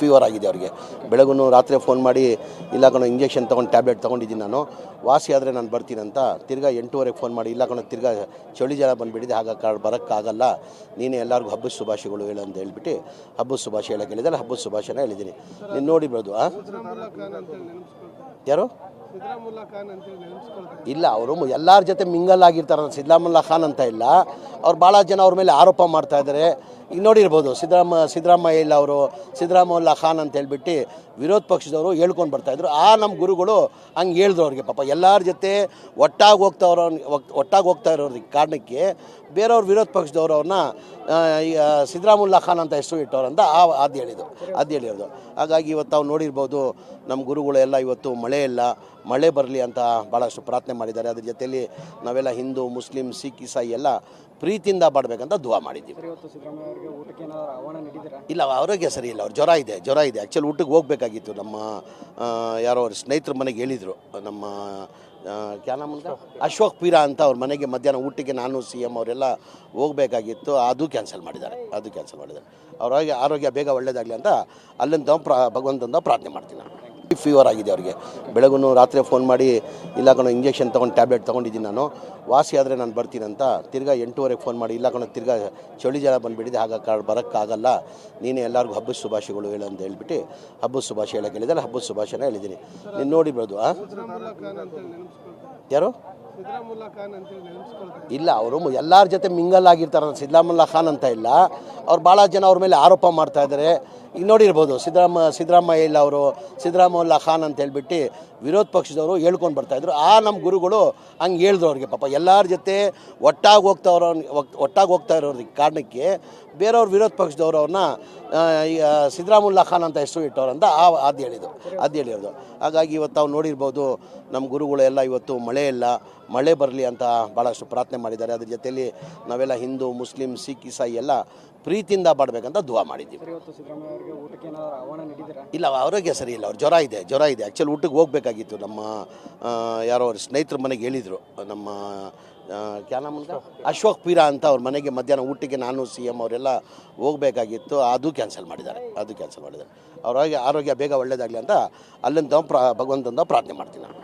Fever ಆಗಿದೆ ಅವರಿಗೆ. ಬೆಳಗುನು ರಾತ್ರಿ ಫೋನ್ ಮಾಡಿ, ಇಲ್ಲ ಕಣೋ ಇಂಜೆಕ್ಷನ್ ತೊಗೊಂಡು ಟ್ಯಾಬ್ಲೆಟ್ ತೊಗೊಂಡಿದ್ದೀನಿ ನಾನು. ವಾಸಿ ಆದರೆ ನಾನು ಬರ್ತೀನಿ ಅಂತ ತಿರ್ಗಾ ಎಂಟೂವರೆಗೆ ಫೋನ್ ಮಾಡಿ, ಇಲ್ಲ ಕಣೋ, ತಿರ್ಗಾ ಚಳಿ ಜನ ಬಂದುಬಿಟ್ಟಿದೆ ಆಗ ಕಾರ್ಡ್ ಬರೋಕ್ಕಾಗಲ್ಲ. ನೀನೇ ಎಲ್ಲರಿಗೂ ಹಬ್ಬದ ಶುಭಾಶಯಗಳು ಹೇಳು ಅಂತ ಹೇಳ್ಬಿಟ್ಟು ಹಬ್ಬದ ಶುಭಾಶಯ ಹೇಳಕ್ಕೆ ಹೇಳಿದ್ದಾರೆ ಹಬ್ಬದ ಶುಭಾಶಯನ ಹೇಳಿದ್ದೀನಿ. ನೀನು ನೋಡಿಬೋದು ಆ? ಯಾರು? ಇಲ್ಲ, ಅವರು ಎಲ್ಲರ ಜೊತೆ ಮಿಂಗಲ್ ಆಗಿರ್ತಾರೆ ಸಿದ್ದಾಮುಲ್ಲಾ ಖಾನ್ ಅಂತ ಇಲ್ಲ. ಅವ್ರು ಭಾಳ ಜನ ಅವ್ರ ಮೇಲೆ ಆರೋಪ ಮಾಡ್ತಾ ಇದ್ದಾರೆ ಈಗ ನೋಡಿರ್ಬೋದು ಸಿದ್ದರಾಮ, ಸಿದ್ದರಾಮಯ್ಯ ಇಲ್ಲ ಅವರು, ಸಿದ್ದರಾಮಯ್ಯ ಖಾನ್ ಅಂತ ಹೇಳ್ಬಿಟ್ಟು ವಿರೋಧ ಪಕ್ಷದವರು ಹೇಳ್ಕೊಂಡು ಬರ್ತಾಯಿದ್ರು ಆ ನಮ್ಮ ಗುರುಗಳು ಹಂಗೆ ಹೇಳಿದ್ರು ಅವ್ರಿಗೆ ಪಾಪ. ಎಲ್ಲರ ಜೊತೆ ಒಟ್ಟಾಗಿ ಹೋಗ್ತಾವ್ರ, ಒಟ್ಟಾಗಿ ಹೋಗ್ತಾ ಇರೋದಕ್ಕೆ ಕಾರಣಕ್ಕೆ ಬೇರೆಯವ್ರ ವಿರೋಧ ಪಕ್ಷದವರು ಅವ್ರನ್ನ ಸಿದ್ದರಾಮುಲ್ಲಾ ಖಾನ್ ಅಂತ ಹೆಸರು ಅಂತ ಆ ಅದು ಹೇಳಿದ್ರು ಅದು ಹೇಳಿರೋದು. ಹಾಗಾಗಿ ಇವತ್ತು ನಾವು ನೋಡಿರ್ಬೋದು ನಮ್ಮ ಗುರುಗಳೆಲ್ಲ ಇವತ್ತು ಮಳೆ ಇಲ್ಲ ಮಳೆ ಬರಲಿ ಅಂತ ಭಾಳಷ್ಟು ಪ್ರಾರ್ಥನೆ ಮಾಡಿದ್ದಾರೆ. ಅದ್ರ ಜೊತೆಯಲ್ಲಿ ನಾವೆಲ್ಲ ಹಿಂದೂ ಮುಸ್ಲಿಂ ಸಿಖ್ ಇಸಾಯಿ ಎಲ್ಲ ಪ್ರೀತಿಯಿಂದ ಬಾಡಬೇಕಂತ ದುವಾ ಮಾಡಿದ್ದೀವಿ. ಇಲ್ಲ ಆರೋಗ್ಯ ಸರಿ ಇಲ್ಲ. ಅವ್ರು ಜ್ವರ ಇದೆ ಜ್ವರ ಇದೆ. ಆ್ಯಕ್ಚುಲಿ ಊಟಕ್ಕೆ ಹೋಗಬೇಕಾಗಿತ್ತು. ನಮ್ಮ ಯಾರೋ ಅವ್ರ ಸ್ನೇಹಿತರ ಮನೆಗೆ ಹೇಳಿದರು. ನಮ್ಮ ಮುಂದೆ ಅಶೋಕ್ ಪೀರಾ ಅಂತ ಅವ್ರ ಮನೆಗೆ ಮಧ್ಯಾಹ್ನ ಊಟಕ್ಕೆ ನಾನು ಸಿ ಎಂ ಅವರೆಲ್ಲ ಹೋಗಬೇಕಾಗಿತ್ತು, ಅದು ಕ್ಯಾನ್ಸಲ್ ಮಾಡಿದ್ದಾರೆ, ಅದು ಕ್ಯಾನ್ಸಲ್ ಮಾಡಿದ್ದಾರೆ. ಅವ್ರಿಗೆ ಆರೋಗ್ಯ ಬೇಗ ಒಳ್ಳೇದಾಗಲಿ ಅಂತ ಅಲ್ಲಿಂದ ಪ್ರಾ, ಭಗವಂತಂದ ಪ್ರಾರ್ಥನೆ ಮಾಡ್ತೀನಿ ನಾನು. ಫೀವರ್ ಆಗಿದೆ ಅವರಿಗೆ. ಬೆಳಗುನು ರಾತ್ರಿ ಫೋನ್ ಮಾಡಿ, ಇಲ್ಲ ಕಣೋ ಇಂಜೆಕ್ಷನ್ ತೊಗೊಂಡು ಟ್ಯಾಬ್ಲೆಟ್ ತೊಗೊಂಡಿದ್ದೀನಿ ನಾನು. ವಾಸಿ ಆದರೆ ನಾನು ಬರ್ತೀನಿ ಅಂತ ತಿರ್ಗಾ ಎಂಟೂವರೆಗೆ ಫೋನ್ ಮಾಡಿ, ಇಲ್ಲ ಕಣೋ, ತಿರ್ಗಾ ಚಳಿ ಜನ ಬಂದುಬಿಟ್ಟಿದೆ ಆಗ ಕಾರ್ಡ್ ಬರೋಕ್ಕಾಗಲ್ಲ. ನೀನು ಎಲ್ಲರಿಗೂ ಹಬ್ಬದ ಶುಭಾಶಯಗಳು ಹೇಳು ಅಂತ ಹೇಳ್ಬಿಟ್ಟು ಹಬ್ಬದ ಶುಭಾಶಯ ಹೇಳಕ್ಕೆ ಹೇಳಿದ್ದಾರೆ ಹಬ್ಬದ ಶುಭಾಶಯನ ಹೇಳಿದ್ದೀನಿ. ನೀನು ನೋಡಿರ್ಬೋದು ಆ? ಸಿದ್ದರಾಮುಲ್ಲಾ ಯಾರು? ಸಿದ್ದರಾಮುಲ್ಲಾ ಇಲ್ಲ, ಅವರು ಎಲ್ಲರ ಜೊತೆ ಮಿಂಗಲ್ ಆಗಿರ್ತಾರೆ ಸಿದ್ದರಾಮಯ್ಯ ಖಾನ್ ಅಂತ ಇಲ್ಲ. ಅವ್ರು ಭಾಳ ಜನ ಅವ್ರ ಮೇಲೆ ಆರೋಪ ಮಾಡ್ತಾ ಇದ್ದಾರೆ ಈಗ ನೋಡಿರ್ಬೋದು ಸಿದ್ದರಾಮ ಸಿದ್ದರಾಮಯ್ಯ ಇಲ್ಲ ಅವರು ಸಿದ್ದರಾಮಯ್ಯ ಖಾನ್ ಅಂತ ಹೇಳ್ಬಿಟ್ಟು ವಿರೋಧ ಪಕ್ಷದವರು ಹೇಳ್ಕೊಂಡು ಬರ್ತಾಯಿದ್ರು ಆ ನಮ್ಮ ಗುರುಗಳು ಹಂಗೆ ಹೇಳಿದ್ರು ಅವ್ರಿಗೆ ಪಾಪ. ಎಲ್ಲರ ಜೊತೆ ಒಟ್ಟಾಗಿ ಹೋಗ್ತಾವ್ರ ಒಟ್ಟಾಗಿ ಹೋಗ್ತಾ ಇರೋರಿಗೆ ಕಾರಣಕ್ಕೆ ಬೇರೆಯವ್ರ ವಿರೋಧ ಪಕ್ಷದವರು ಅವ್ರನ್ನ ಸಿದ್ದರಾಮುಲ್ಲಾ ಖಾನ್ ಅಂತ ಹೆಸರು ಇಟ್ಟವ್ರಂತ ಅಂತ ಆ ಅದು ಹೇಳಿದ್ದು ಅದು ಹೇಳಿರೋದು. ಹಾಗಾಗಿ ಇವತ್ತು ನಾವು ನೋಡಿರ್ಬೋದು ನಮ್ಮ ಗುರುಗಳೆಲ್ಲ ಇವತ್ತು ಮಳೆ ಇಲ್ಲ ಮಳೆ ಬರಲಿ ಅಂತ ಭಾಳಷ್ಟು ಪ್ರಾರ್ಥನೆ ಮಾಡಿದ್ದಾರೆ. ಅದ್ರ ಜೊತೆಯಲ್ಲಿ ನಾವೆಲ್ಲ ಹಿಂದೂ ಮುಸ್ಲಿಂ ಸಿಖ್ ಇಸಾಯಿ ಎಲ್ಲ ಪ್ರೀತಿಯಿಂದ ಬಾಡ್ಬೇಕಂತ ದುವಾ ಮಾಡಿದ್ದೀವಿ. ಅವರಿಗೆ ಇಲ್ಲ ಆರೋಗ್ಯ ಸರಿ ಇಲ್ಲ. ಅವ್ರು ಜ್ವರ ಇದೆ ಜ್ವರ ಇದೆ. ಆ್ಯಕ್ಚುಲಿ ಊಟಕ್ಕೆ ಹೋಗ್ಬೇಕಾಗಿತ್ತು ನಮ್ಮ ಯಾರೋ ಅವ್ರ ಸ್ನೇಹಿತರ ಮನೆಗೆ ಹೇಳಿದರು. ನಮ್ಮ ಕ್ಯಾನ ಅಶೋಕ್ ಪೀರಾ ಅಂತ ಅವ್ರ ಮನೆಗೆ ಮಧ್ಯಾಹ್ನ ಊಟಕ್ಕೆ ನಾನು, ಸಿ ಎಂ ಅವರೆಲ್ಲ ಹೋಗಬೇಕಾಗಿತ್ತು. ಅದು ಕ್ಯಾನ್ಸಲ್ ಮಾಡಿದ್ದಾರೆ. ಅದು ಕ್ಯಾನ್ಸಲ್ ಮಾಡಿದ್ದಾರೆ. ಅವ್ರಿಗೆ ಆರೋಗ್ಯ ಬೇಗ ಒಳ್ಳೆಯದಾಗಲಿ ಅಂತ ಅಲ್ಲಿಂದ ಪ್ರಾ, ಭಗವಂತಂದ ಪ್ರಾರ್ಥನೆ ಮಾಡ್ತೀನಿ ನಾನು.